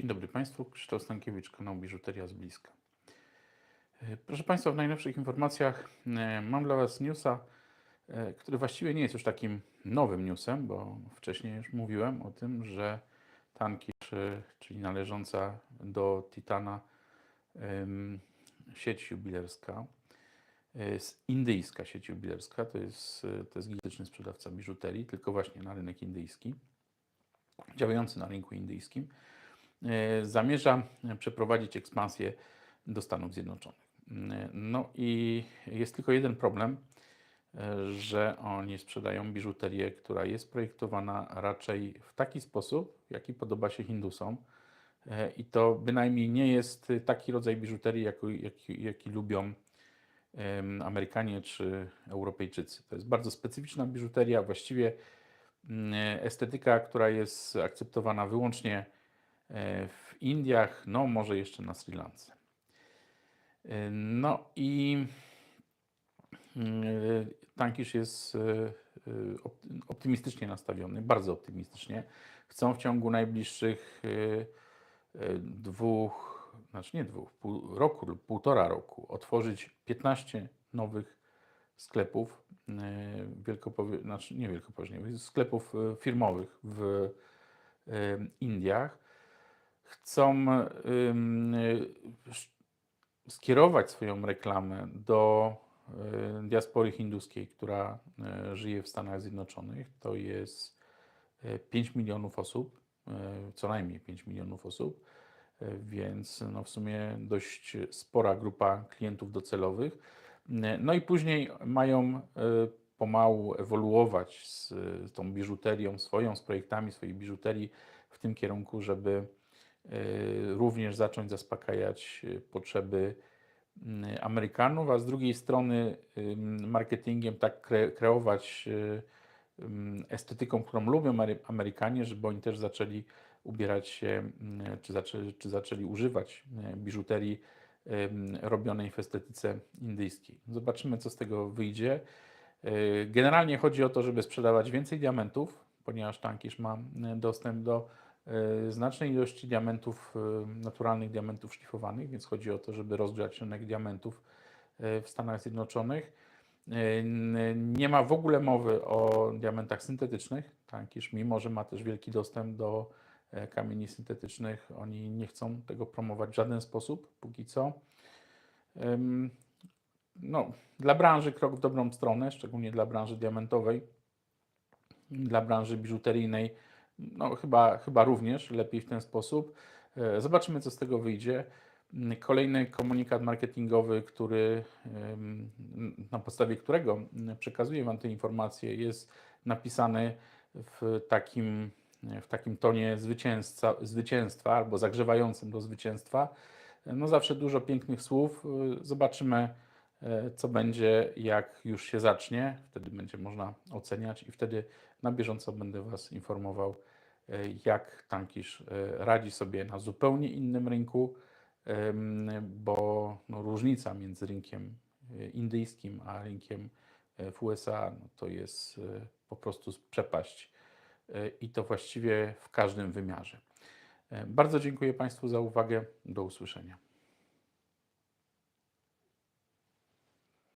Dzień dobry Państwu, Krzysztof Stankiewicz, kanał Biżuteria z bliska. E, Proszę Państwa, w najnowszych informacjach e, mam dla Was newsa, e, który właściwie nie jest już takim nowym newsem, bo wcześniej już mówiłem o tym, że Tankisz, e, czyli należąca do Titana sieć jubilerska, indyjska sieć jubilerska, to jest, to jest gigantyczny sprzedawca biżuterii, tylko właśnie na rynek indyjski, działający na rynku indyjskim, zamierza przeprowadzić ekspansję do Stanów Zjednoczonych. E, No i jest tylko jeden problem, e, że oni sprzedają biżuterię, która jest projektowana raczej w taki sposób, jaki podoba się Hindusom. E, I to bynajmniej nie jest taki rodzaj biżuterii, jaki, jaki, jaki lubią Amerykanie czy Europejczycy. To jest bardzo specyficzna biżuteria, właściwie mm, estetyka, która jest akceptowana wyłącznie e, w Indiach, no może jeszcze na Sri Lance. E, No i mm, Tankisz jest e, e, op- optymistycznie nastawiony, bardzo optymistycznie. Chcą w ciągu najbliższych e, e, dwóch, znaczy nie dwóch, pół roku lub półtora roku otworzyć 15 nowych sklepów e, wielkopowie, znaczy nie wielkopowierzchniowych, sklepów e, firmowych w e, Indiach. Chcą sz- skierować swoją reklamę do e, diaspory hinduskiej, która e, żyje w Stanach Zjednoczonych. To jest e, 5 milionów osób, co najmniej 5 milionów osób, więc no w sumie dość spora grupa klientów docelowych. No i później mają pomału ewoluować z, tą biżuterią swoją, z projektami swojej biżuterii w tym kierunku, żeby również zacząć zaspokajać e, potrzeby mm, Amerykanów, a z drugiej strony marketingiem tak kre, kreować y, estetyką, którą lubią Amery- Amerykanie, żeby oni też zaczęli ubierać się, czy zaczęli, czy zaczęli używać y, biżuterii robionej w estetyce indyjskiej. Zobaczymy, co z tego wyjdzie. Y, Generalnie chodzi o to, żeby sprzedawać więcej diamentów, ponieważ Tankisz ma y, dostęp do y, znacznej ilości diamentów, y, naturalnych diamentów szlifowanych, więc chodzi o to, żeby rozgrzać rynek diamentów y, w Stanach Zjednoczonych. Nie ma w ogóle mowy o diamentach syntetycznych. Tankisz, mimo że ma też wielki dostęp do e, kamieni syntetycznych, oni nie chcą tego promować w żaden sposób, póki co. No, dla branży krok w dobrą stronę, szczególnie dla branży diamentowej, dla branży biżuteryjnej, no chyba, chyba również lepiej w ten sposób. E, Zobaczymy, co z tego wyjdzie. Mm, Kolejny komunikat marketingowy, który, na podstawie którego mm, przekazuję Wam te informacje, jest napisany w takim, w takim tonie zwycięzca, zwycięstwa albo zagrzewającym do zwycięstwa. No zawsze dużo pięknych słów. Y, Zobaczymy, e, co będzie, jak już się zacznie. Wtedy będzie można oceniać i wtedy na bieżąco będę Was informował, e, jak Tankisz e, radzi sobie na zupełnie innym rynku, bo no, różnica między rynkiem e, indyjskim a rynkiem w USA no, to jest po prostu przepaść i to właściwie w każdym wymiarze. Bardzo dziękuję Państwu za uwagę. Do usłyszenia.